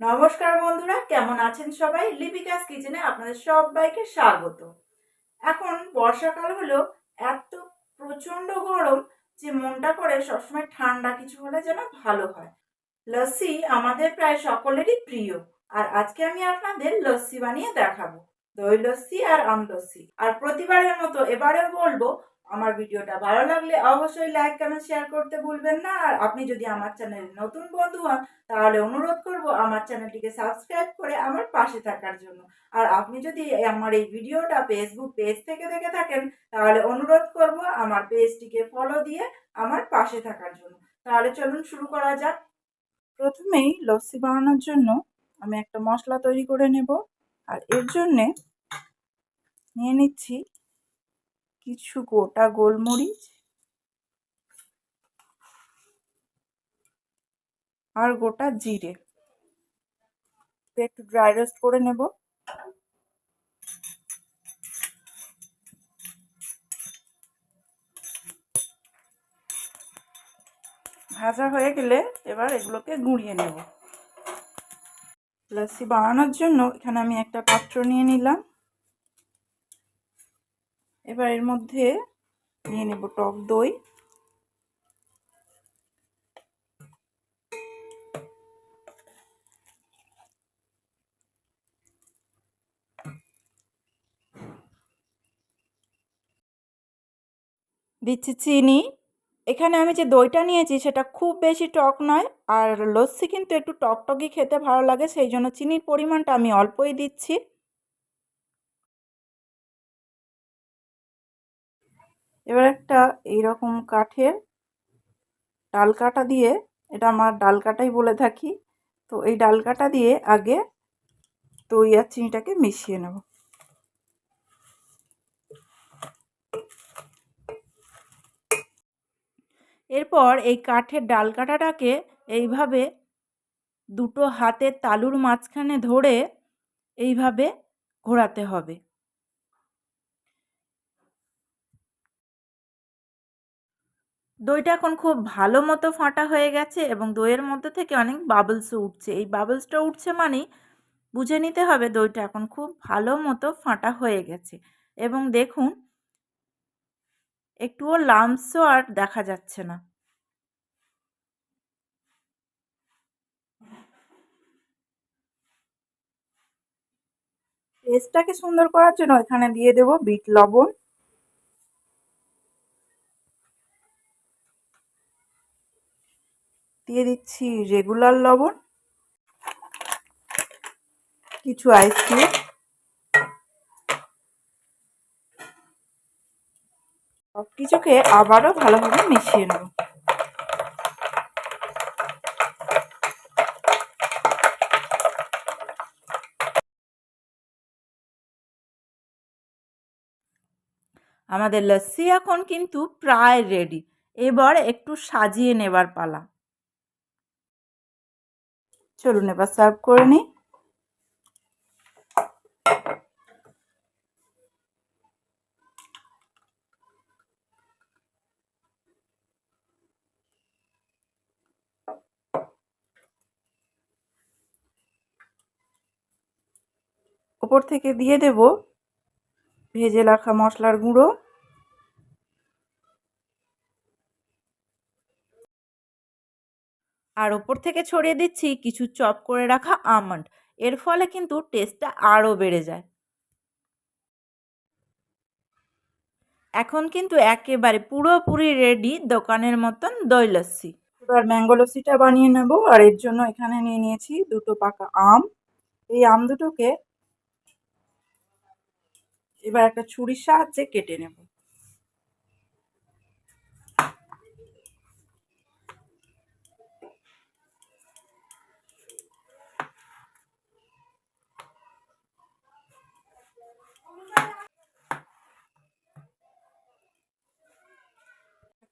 নমস্কার বন্ধুরা, কেমন আছেন সবাই? লিপিকাস কিচেনে আপনাদের সবাইকে স্বাগত। এখন বর্ষাকাল হলো, এত প্রচণ্ড গরম যে মনটা করে সবসময় ঠান্ডা কিছু হলে যেন ভালো হয়। লস্যি আমাদের প্রায় সকলেরই প্রিয়। আর আজকে আমি আপনাদের লস্যি বানিয়ে দেখাবো। দই লস্যি আর আম লস্যি। আর প্রতিবারের মতো এবারেও বলব আমার ভিডিওটা ভালো লাগলে অবশ্যই লাইক কমেন্ট শেয়ার করতে ভুলবেন না। আর আপনি যদি আমার চ্যানেলে নতুন বন্ধু হন, তাহলে অনুরোধ করব আমার চ্যানেলটিকে সাবস্ক্রাইব করে আমার পাশে থাকার জন্য। আর আপনি যদি আমার এই ভিডিওটা ফেসবুক পেজ থেকে দেখে থাকেন, তাহলে অনুরোধ করব আমার পেজটিকে ফলো দিয়ে আমার পাশে থাকার জন্য। তাহলে চলুন শুরু করা যাক। প্রথমেই লস্যি বানানোর জন্য আমি একটা মশলা তৈরি করে নেব। আর এর জন্যে নিয়ে নিচ্ছি কিছু গোটা গোলমরিচ আর গোটা জিরে। একটু ড্রাই রোস্ট করে নেব। ভাজা হয়ে গেলে এবার এগুলোকে গুঁড়িয়ে নেব। লস্যি বানানোর জন্য এখানে আমি একটা পাত্র নিয়ে নিলাম। এবার এর মধ্যে নিয়ে নেব টক দই। দিচ্ছি চিনি। এখানে আমি যে দইটা নিয়েছি সেটা খুব বেশি টক নয়, আর লস্যি কিন্তু একটু টকটকই খেতে ভালো লাগে, সেই জন্য চিনির পরিমাণটা আমি অল্পই দিচ্ছি। এবার একটা এইরকম কাঠের ডাল কাটা দিয়ে, এটা আমার ডাল কাটাই বলে থাকি, তো এই ডাল কাটা দিয়ে আগে আর চিনিটাকে মিশিয়ে নেব। এরপর এই কাঠের ডাল কাটাটাকে এইভাবে দুটো হাতের তালুর মাঝখানে ধরে এইভাবে ঘোরাতে হবে। দইটা এখন খুব ভালো মতো ফাটা হয়ে গেছে এবং দইয়ের মধ্যে থেকে অনেক বাবলসও উঠছে। এই বাবলসটা উঠছে মানেই বুঝে নিতে হবে দইটা এখন খুব ভালো মতো ফাটা হয়ে গেছে। এবং দেখুন, একটুও লামসও আর দেখা যাচ্ছে না। টেস্টটাকে সুন্দর করার জন্য এখানে দিয়ে দেব বিট লবণ। দিয়ে দিচ্ছি রেগুলার লবণ, কিছু আইসক্রিম সব কিছুকে আবারও ভালোভাবে মিশিয়ে নেব। আমাদের লস্যি এখন কিন্তু প্রায় রেডি এবার একটু সাজিয়ে নেবার পালা। চলুন এবার সার্ভ করে নিই। ওপর থেকে দিয়ে দেব ভেজে রাখা মশলার গুঁড়ো। আর ওপর থেকে ছড়িয়ে দিচ্ছি কিছু চপ করে রাখা আমন্ড। এর ফলে কিন্তু টেস্টটা আরও বেড়ে যায়। এখন কিন্তু একেবারে পুরোপুরি রেডি দোকানের মতন দই লস্যি এবার ম্যাঙ্গো লস্যিটা বানিয়ে নেব আর এর জন্য এখানে নিয়ে নিয়েছি দুটো পাকা আম। এই আম দুটোকে এবার একটা ছুরির সাহায্যে কেটে নেব।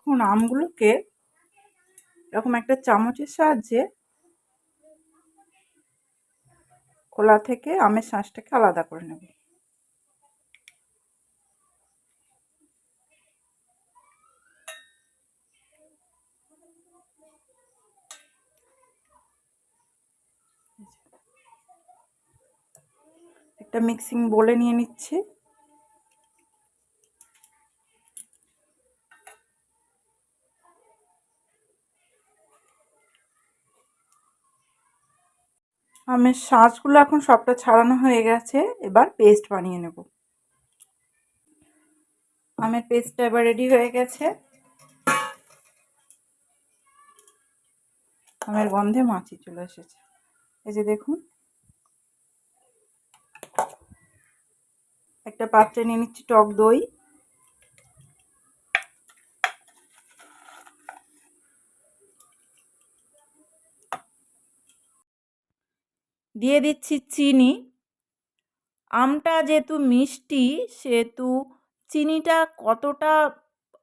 এখন আমগুলোকে এরকম একটা চামচের সাহায্যে খোলা থেকে আমের শাঁসটাকে আলাদা করে নেব। একটা মিক্সিং বলে নিয়ে নিচ্ছি। আমের শাঁসগুলো এখন সবটা ছাড়ানো হয়ে গেছে। এবার পেস্ট বানিয়ে নেব। আমের পেস্টটা এবার রেডি হয়ে গেছে। আমের গন্ধে মাছি চলে এসেছে। এই যে দেখুন। একটা পাত্রে নিয়ে নিচ্ছি টক দই। দিয়ে দিচ্ছি চিনি। আমটা যেহেতু মিষ্টি, সেহেতু চিনিটা কতটা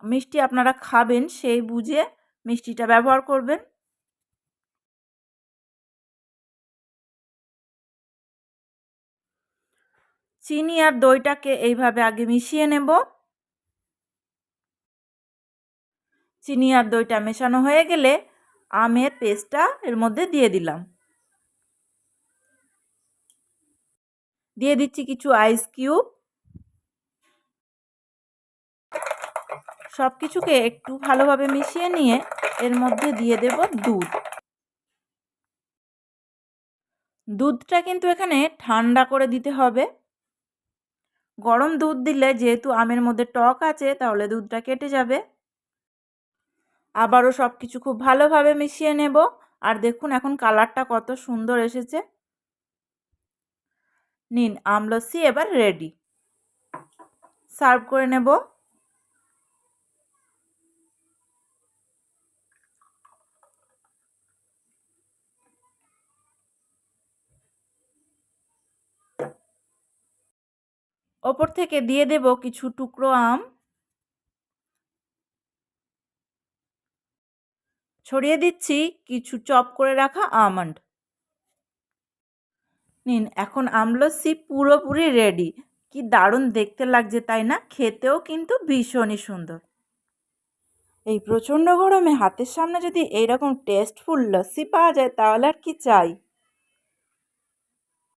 মিষ্টি আপনারা খাবেন সেই বুঝে মিষ্টিটা ব্যবহার করবেন। চিনি আর দইটাকে এইভাবে আগে মিশিয়ে নেব। চিনি আর দইটা মেশানো হয়ে গেলে আমের পেস্টটা এর মধ্যে দিয়ে দিলাম। দিয়ে দিচ্ছি কিছু আইস কিউব সব কিছুকে একটু ভালোভাবে মিশিয়ে নিয়ে এর মধ্যে দিয়ে দেব দুধ। দুধটা কিন্তু এখানে ঠান্ডা করে দিতে হবে। গরম দুধ দিলে যেহেতু আমের মধ্যে টক আছে, তাহলে দুধটা কেটে যাবে। আবারও সব কিছু খুব ভালোভাবে মিশিয়ে নেব। আর দেখুন এখন কালারটা কত সুন্দর এসেছে। নিন আমলসি এবার রেডি সার্ভ করে নেব। ওপর থেকে দিয়ে দেব কিছু টুকরো আম। ছড়িয়ে দিচ্ছি কিছু চপ করে রাখা আমন্ড নিন, এখন আমলসি পুরোপুরি রেডি কি দারুণ দেখতে লাগছে, তাই না? খেতেও কিন্তু ভীষণই সুন্দর। এই প্রচণ্ড গরমে হাতের সামনে যদি এইরকম টেস্টফুল লস্যি পাওয়া যায়, তাহলে আর কি চাই?